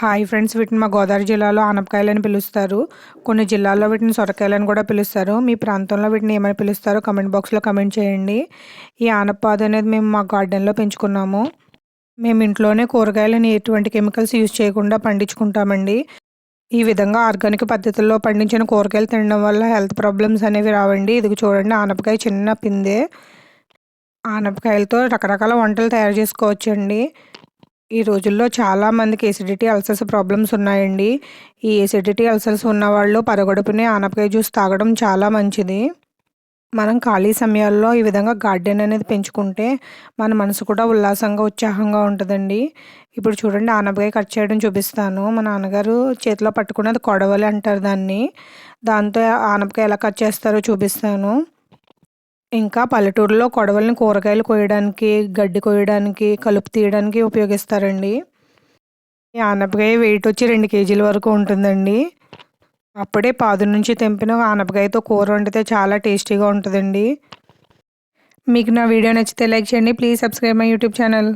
Hi friends వీటిని మా గోదావరి జిల్లాలో ఆనపకాయలని పిలుస్తారు. కొన్ని జిల్లాల్లో వీటిని సొరకాయలని కూడా పిలుస్తారు. మీ ప్రాంతంలో వీటిని ఏమని పిలుస్తారో? కమెంట్ బాక్స్లో కమెంట్ చేయండి. ఈ ఆనపాదు అనేది మేము మా గార్డెన్లో పెంచుకున్నాము. మేము ఇంట్లోనే కూరగాయలని ఎటువంటి కెమికల్స్ యూజ్ చేయకుండా పండించుకుంటామండి. ఈ విధంగా ఆర్గానిక్ పద్ధతుల్లో పండించిన కూరగాయలు తినడం వల్ల హెల్త్ ప్రాబ్లమ్స్ అనేవి రావండి. ఇది చూడండి ఆనపకాయ చిన్న పిందే. ఆనపకాయలతో రకరకాల వంటలు తయారు చేసుకోవచ్చండి. ఈ రోజుల్లో చాలామందికి ఎసిడిటీ అల్సర్స్ ప్రాబ్లమ్స్ ఉన్నాయండి. ఈ ఎసిడిటీ అల్సర్స్ ఉన్నవాళ్ళు పరగడుపునే ఆనపకాయ జ్యూస్ తాగడం చాలా మంచిది. మనం ఖాళీ సమయాల్లో ఈ విధంగా గార్డెన్ అనేది పెంచుకుంటే మన మనసు కూడా ఉల్లాసంగా ఉత్సాహంగా ఉంటుందండి. ఇప్పుడు చూడండి ఆనపకాయ కట్ చేయడం చూపిస్తాను. మా నాన్నగారు చేతిలో పట్టుకున్నది కొడవలి అంటారు దాన్ని. దాంతో ఆనపకాయ ఎలా కట్ చేస్తారో చూపిస్తాను. ఇంకా పల్లెటూరులో కొడవలిని కూరగాయలు కోయడానికి గడ్డి కోయడానికి కలుపు తీయడానికి ఉపయోగిస్తారండి. ఈ ఆనపకాయ వెయిట్ వచ్చి రెండు కేజీల వరకు ఉంటుందండి. అప్పుడే పాదు నుంచి తెంపిన ఆనపకాయతో కూర వండితే చాలా టేస్టీగా ఉంటుందండి. మీకు నా వీడియో నచ్చితే లైక్ చేయండి. Please subscribe my YouTube channel.